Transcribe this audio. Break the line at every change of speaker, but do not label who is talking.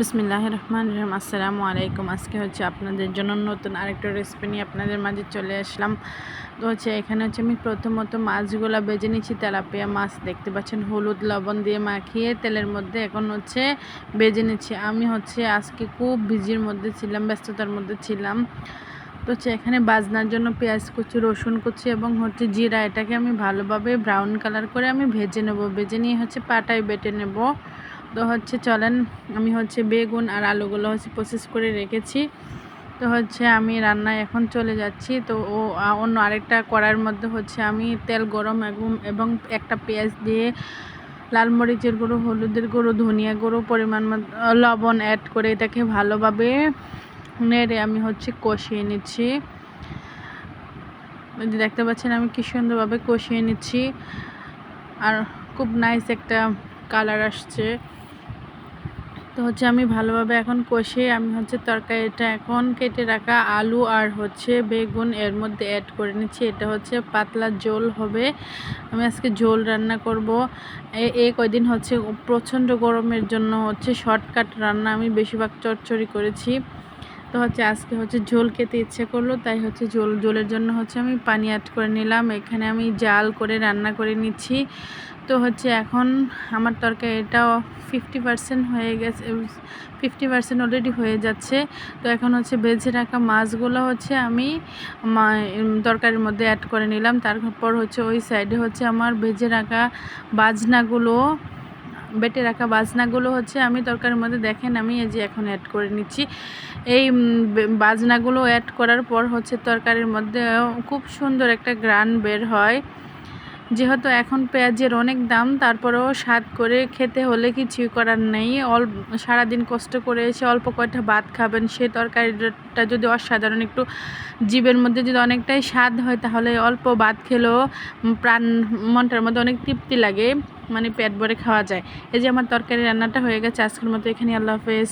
বিসমিল্লাহ রহমান রহিম আসসালামু আলাইকুম। আজকে হচ্ছে আপনাদের জন্য নতুন আরেকটা রেসিপি নিয়ে আপনাদের মাঝে চলে আসলাম। তো হচ্ছে এখানে হচ্ছে আমি প্রথমত মাছগুলো বেজে নিচ্ছি, তেলাপিয়া মাছ। দেখতে পাচ্ছেন, হলুদ লবণ দিয়ে মাখিয়ে তেলের মধ্যে এখন হচ্ছে বেজে নিচ্ছি। আমি হচ্ছে আজকে খুব ভিজির মধ্যে ছিলাম, ব্যস্ততার মধ্যে ছিলাম। তো হচ্ছে এখানে বাজনার জন্য পেঁয়াজ কুচি, রসুন কুচি এবং হচ্ছে জিরা, এটাকে আমি ভালোভাবে ব্রাউন কালার করে আমি ভেজে নেব। ভেজে নিয়ে হচ্ছে পাটায় বেটে নেব। তো হচ্ছে চলেন, আমি হচ্ছে বেগুন আর আলুগুলো হচ্ছে প্রসেস করে রেখেছি। তো হচ্ছে আমি রান্নায় এখন চলে যাচ্ছি। তো ও অন্য আরেকটা কড়াইয়ের মধ্যে হচ্ছে আমি তেল গরম এবং এবং একটা পেঁয়াজ দিয়ে লাল মরিচের গুঁড়ো, হলুদের গুঁড়ো, ধনিয়া গুঁড়ো পরিমাণ লবণ অ্যাড করে এটাকে ভালোভাবে নেড়ে আমি হচ্ছে কষিয়ে নিচ্ছি। দেখতে পাচ্ছেন আমি কি সুন্দরভাবে কষিয়ে নিচ্ছি। আর খুব নাইস একটা কালার আসছে। তো হচ্ছে আমি ভালোভাবে এখন কষে আমি হচ্ছে তরকারিটা এখন কেটে রাখা আলু আর হচ্ছে বেগুন এর মধ্যে অ্যাড করে নিচ্ছি। এটা হচ্ছে পাতলা ঝোল হবে। আমি আজকে ঝোল রান্না করব। এই কয়দিন হচ্ছে প্রচণ্ড গরমের জন্য হচ্ছে শর্টকাট রান্না আমি বেশিরভাগ চচ্চড়ি করেছি। তো হচ্ছে আজকে হচ্ছে ঝোল খেতে ইচ্ছে করল, তাই হচ্ছে ঝোল, ঝোলের জন্য হচ্ছে আমি পানি অ্যাড করে নিলাম। এখানে আমি জাল করে রান্না করে নিচ্ছি। তো হচ্ছে এখন আমার তরকারি এটাও ফিফটি পার্সেন্ট হয়ে গেছে ফিফটি পার্সেন্ট অলরেডি হয়ে যাচ্ছে। তো এখন হচ্ছে বেজে রাখা মাছগুলো হচ্ছে আমি তরকারির মধ্যে অ্যাড করে নিলাম। তারপর হচ্ছে ওই সাইডে হচ্ছে আমার ভেজে রাখা বাজনাগুলো বেটে রাখা বাজনাগুলো হচ্ছে, আমি তরকারির মধ্যে দেখেন আমি এই যে এখন অ্যাড করে নিচ্ছি। এই বাজনাগুলো অ্যাড করার পর হচ্ছে তরকারির মধ্যে খুব সুন্দর একটা গ্রান বের হয়। যেহেতু এখন পেঁয়াজের অনেক দাম, তারপরেও স্বাদ করে খেতে হলে কিছুই করার নেই। অল্প সারাদিন কষ্ট করে এসে অল্প কয়টা ভাত খাবেন, সে তরকারিটা যদি অসাধারণ একটু জীবের মধ্যে যদি অনেকটাই স্বাদ হয়, তাহলে অল্প ভাত খেলেও প্রাণ, মনটার মধ্যে অনেক তৃপ্তি লাগে। মানে পেট ভরে খাওয়া যায়। এই যে আমার তরকারি রান্নাটা হয়ে গেছে, আজকের মতো এখানে আল্লাহ হাফেজ।